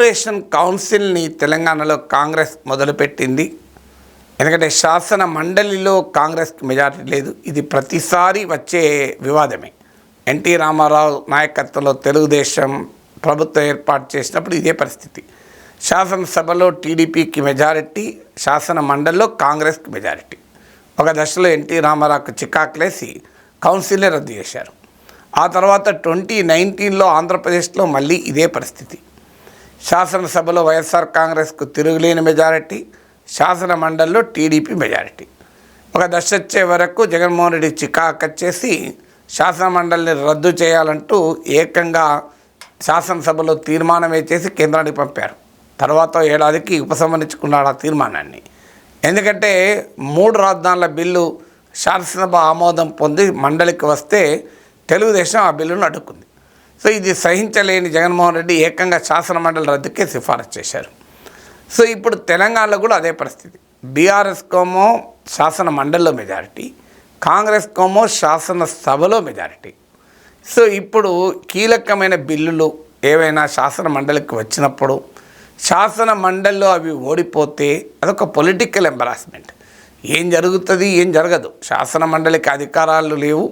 Corporation కౌన్సిల్ని తెలంగాణలో కాంగ్రెస్ మొదలుపెట్టింది. ఎందుకంటే శాసన మండలిలో కాంగ్రెస్కి మెజారిటీ లేదు. ఇది ప్రతిసారి వచ్చే వివాదమే. ఎన్టీ రామారావు నాయకత్వంలో తెలుగుదేశం ప్రభుత్వం ఏర్పాటు చేసినప్పుడు ఇదే పరిస్థితి. శాసనసభలో టీడీపీకి మెజారిటీ శాసన మండలిలో కాంగ్రెస్కి మెజారిటీ. ఒక దశలో ఎన్టీ రామారావుకు చికాకులేసి కౌన్సిలే రద్దు చేశారు. ఆ తర్వాత ట్వంటీ నైన్టీన్లో ఆంధ్రప్రదేశ్లో మళ్ళీ ఇదే పరిస్థితి. శాసనసభలో వైఎస్ఆర్ కాంగ్రెస్కు తిరుగులేని మెజారిటీ శాసన మండలిలో టీడీపీ మెజారిటీ. ఒక దశ వచ్చే వరకు జగన్మోహన్ రెడ్డి చికాకచ్చేసి శాసన మండలిని రద్దు చేయాలంటూ ఏకంగా శాసనసభలో తీర్మానం చేసి కేంద్రానికి పంపారు. తర్వాత ఏడాదికి ఉపసంహరించుకున్నాడు ఆ తీర్మానాన్ని. ఎందుకంటే మూడు రాజధానుల బిల్లు శాసనసభ ఆమోదం పొంది మండలికి వస్తే తెలుగుదేశం ఆ బిల్లును అడ్డుకుంది. సో ఇది సహించలేని జగన్మోహన్ రెడ్డి ఏకంగా శాసన మండలి రద్దుకే సిఫారసు చేశారు. సో ఇప్పుడు తెలంగాణలో కూడా అదే పరిస్థితి. బీఆర్ఎస్ కోమో శాసన మండలిలో మెజారిటీ కాంగ్రెస్ కోమో శాసన సభలో మెజారిటీ. సో ఇప్పుడు కీలకమైన బిల్లులు ఏవైనా శాసన మండలికి వచ్చినప్పుడు శాసన మండలిలో అవి ఓడిపోతే అదొక పొలిటికల్ ఎంబరాస్మెంట్. ఏం జరుగుతుంది ఏం జరగదు. శాసన మండలికి అధికారాలు లేవు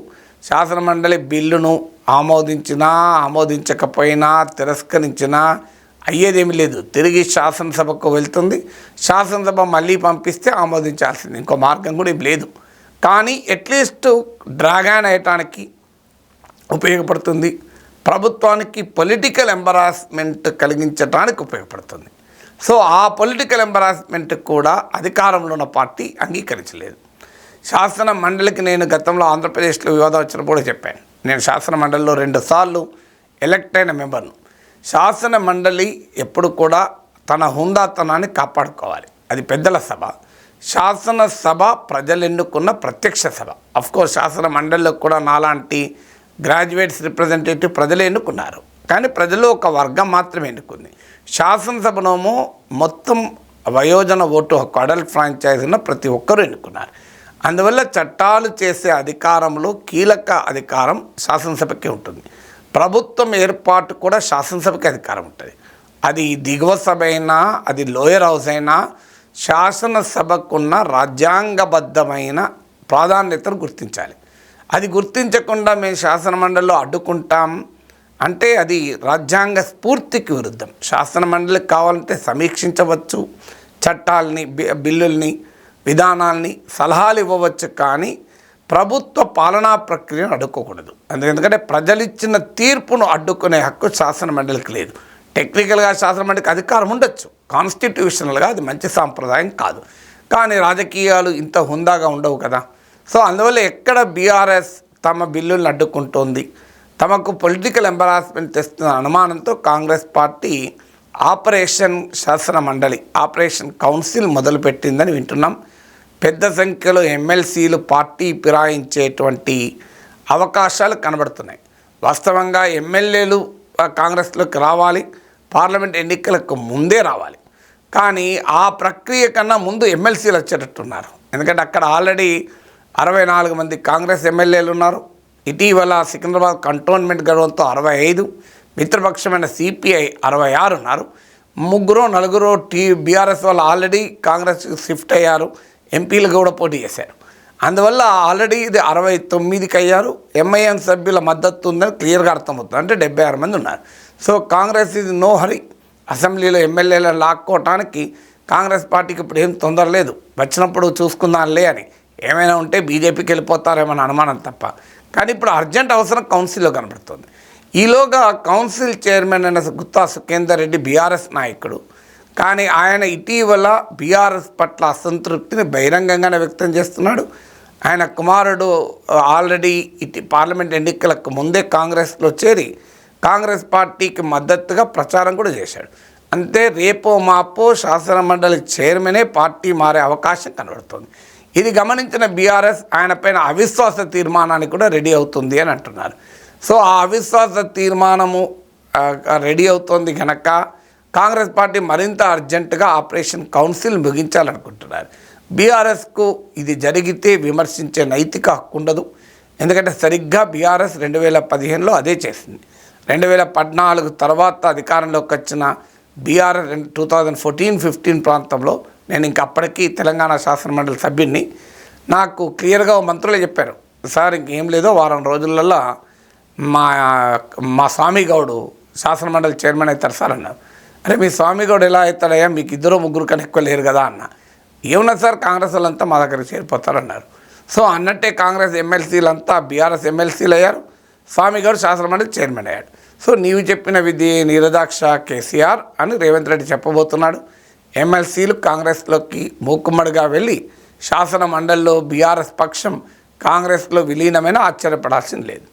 శాసన మండలి బిల్లును ఆమోదించినా ఆమోదించకపోయినా తిరస్కరించినా అయ్యేదేమీ లేదు. తిరిగి శాసనసభకు వెళ్తుంది. శాసనసభ మళ్ళీ పంపిస్తే ఆమోదించాల్సింది. ఇంకో మార్గం కూడా ఏం లేదు. కానీ అట్లీస్ట్ డ్రాగాన్ అయ్యటానికి ఉపయోగపడుతుంది. ప్రభుత్వానికి పొలిటికల్ ఎంబరాస్మెంట్ కలిగించడానికి ఉపయోగపడుతుంది. సో ఆ పొలిటికల్ ఎంబరాస్మెంట్ కూడా అధికారంలో ఉన్న పార్టీ అంగీకరించలేదు. శాసన మండలికి నేను గతంలో ఆంధ్రప్రదేశ్లో వివాదం వచ్చినప్పుడు కూడా చెప్పాను. నేను శాసన మండలిలో రెండు సార్లు ఎలక్ట్ అయిన మెంబర్ను. శాసన మండలి ఎప్పుడు కూడా తన హుందాతనాన్ని కాపాడుకోవాలి. అది పెద్దల సభ. శాసన సభ ప్రజలు ఎన్నుకున్న ప్రత్యక్ష సభ. అఫ్కోర్స్ శాసన మండలిలో కూడా నాలాంటి గ్రాడ్యుయేట్స్ రిప్రజెంటేటివ్ ప్రజలు ఎన్నుకున్నారు. కానీ ప్రజలు ఒక వర్గం మాత్రమే ఎన్నుకుంది. శాసనసభనేమో మొత్తం వయోజన ఓటు హక్కు అడల్ట్ ఫ్రాంచైజ్ ఉన్న ప్రతి ఒక్కరూ ఎన్నుకున్నారు. అందువల్ల చట్టాలు చేసే అధికారంలో కీలక అధికారం శాసనసభకే ఉంటుంది. ప్రభుత్వం ఏర్పాటు కూడా శాసనసభకి అధికారం ఉంటుంది. అది దిగువ సభ అయినా అది లోయర్ హౌస్ అయినా శాసనసభకున్న రాజ్యాంగబద్ధమైన ప్రాధాన్యతను గుర్తించాలి. అది గుర్తించకుండా మేము శాసన మండలిలో అడ్డుకుంటాం అంటే అది రాజ్యాంగ స్ఫూర్తికి విరుద్ధం. శాసన మండలికి కావాలంటే సమీక్షించవచ్చు. చట్టాలని బి- బిల్లుల్ని విధానాల్ని సలహాలు ఇవ్వవచ్చు కానీ ప్రభుత్వ పాలనా ప్రక్రియను అడ్డుకోకూడదు. ఎందుకంటే ప్రజలిచ్చిన తీర్పును అడ్డుకునే హక్కు శాసన మండలికి లేదు. టెక్నికల్గా శాసన మండలికి అధికారం ఉండొచ్చు. కాన్స్టిట్యూషనల్గా అది మంచి సాంప్రదాయం కాదు. కానీ రాజకీయాలు ఇంత హుందాగా ఉండవు కదా. సో అందువల్ల ఎక్కడ బీఆర్ఎస్ తమ బిల్లులను అడ్డుకుంటోంది? తమకు పొలిటికల్ ఎంబరాస్మెంట్ తెస్తున్న అనుమానంతో కాంగ్రెస్ పార్టీ ఆపరేషన్ శాసన మండలి ఆపరేషన్ కౌన్సిల్ మొదలుపెట్టిందని వింటున్నాం. పెద్ద సంఖ్యలో ఎమ్మెల్సీలు పార్టీ ఫిరాయించేటువంటి అవకాశాలు కనబడుతున్నాయి. వాస్తవంగా ఎమ్మెల్యేలు కాంగ్రెస్లోకి రావాలి పార్లమెంట్ ఎన్నికలకు ముందే రావాలి. కానీ ఆ ప్రక్రియ కన్నా ముందు ఎమ్మెల్సీలు వచ్చేటట్టున్నారు. ఎందుకంటే అక్కడ ఆల్రెడీ అరవై నాలుగు మంది కాంగ్రెస్ ఎమ్మెల్యేలు ఉన్నారు. ఇటీవల సికింద్రాబాద్ కంటోన్మెంట్ గర్వంతో అరవై ఐదు మిత్రపక్షమైన సిపిఐ అరవై ఆరు ఉన్నారు. ముగ్గురు నలుగురు టీ బీఆర్ఎస్ వాళ్ళు ఆల్రెడీ కాంగ్రెస్ షిఫ్ట్ అయ్యారు. ఎంపీలు కూడా పోటీ చేశారు. అందువల్ల ఆల్రెడీ ఇది అరవై తొమ్మిదికి అయ్యారు. ఎంఐఎం సభ్యుల మద్దతు ఉందని క్లియర్గా అర్థమవుతుంది. అంటే డెబ్బై ఆరు మంది ఉన్నారు. సో కాంగ్రెస్ ఇది నో హరి. అసెంబ్లీలో ఎమ్మెల్యేలను లాక్కోవటానికి కాంగ్రెస్ పార్టీకి ఇప్పుడు ఏం తొందర లేదు. వచ్చినప్పుడు చూసుకుందాంలే అని. ఏమైనా ఉంటే బీజేపీకి వెళ్ళిపోతారేమని అనుమానం తప్ప. కానీ ఇప్పుడు అర్జెంట్ అవసరం కౌన్సిల్లో కనబడుతుంది. ఈలోగా కౌన్సిల్ చైర్మన్ అయిన గుత్తా సుఖేందర్ రెడ్డి బీఆర్ఎస్ నాయకుడు. కానీ ఆయన ఇటీవల బీఆర్ఎస్ పట్ల అసంతృప్తిని బహిరంగంగానే వ్యక్తం చేస్తున్నాడు. ఆయన కుమారుడు ఆల్రెడీ ఇటు పార్లమెంట్ ఎన్నికలకు ముందే కాంగ్రెస్లో చేరి కాంగ్రెస్ పార్టీకి మద్దతుగా ప్రచారం కూడా చేశాడు. అంతే రేపో మాపో శాసన మండలి చైర్మనే పార్టీ మారే అవకాశం కనబడుతుంది. ఇది గమనించిన బీఆర్ఎస్ ఆయనపైన అవిశ్వాస తీర్మానానికి కూడా రెడీ అవుతుంది అని అంటున్నారు. సో ఆ అవిశ్వాస తీర్మానము రెడీ అవుతోంది కనుక కాంగ్రెస్ పార్టీ మరింత అర్జెంటుగా ఆపరేషన్ కౌన్సిల్ ముగించాలనుకుంటున్నారు. బీఆర్ఎస్కు ఇది జరిగితే విమర్శించే నైతిక హక్కు ఉండదు. ఎందుకంటే సరిగ్గా బీఆర్ఎస్ రెండు వేల పదిహేనులో అదే చేసింది. రెండు వేల పద్నాలుగు తర్వాత అధికారంలోకి వచ్చిన BRS two thousand fourteen fifteen ప్రాంతంలో నేను ఇంక అప్పటికి తెలంగాణ శాసనమండలి సభ్యుడిని నాకు క్లియర్గా మంత్రులే చెప్పారు. సార్ ఇంకేం లేదో వారం రోజులలో మా మా స్వామి గౌడు శాసనమండలి చైర్మన్ అవుతారు సార్ అన్నారు. అరే మీ స్వామి గౌడ్ ఎలా అవుతాడయ్యా మీకు ఇద్దరు ముగ్గురు కన్నా ఎక్కువ లేరు కదా అన్న. ఏమన్నా సార్ కాంగ్రెస్ వాళ్ళంతా మా దగ్గరికి చేరిపోతారన్నారు. సో అన్నట్టే కాంగ్రెస్ ఎమ్మెల్సీలంతా బీఆర్ఎస్ ఎమ్మెల్సీలు అయ్యారు. స్వామి గారు శాసనమండలి చైర్మన్ అయ్యాడు. సో నీవు చెప్పిన విధి నిరదాక్ష కేసీఆర్ అని రేవంత్ రెడ్డి చెప్పబోతున్నాడు. ఎమ్మెల్సీలు కాంగ్రెస్లోకి మూకుమ్మడిగా వెళ్ళి శాసన మండలిలో బీఆర్ఎస్ పక్షం కాంగ్రెస్లో విలీనమైన ఆశ్చర్యపడాల్సింది లేదు.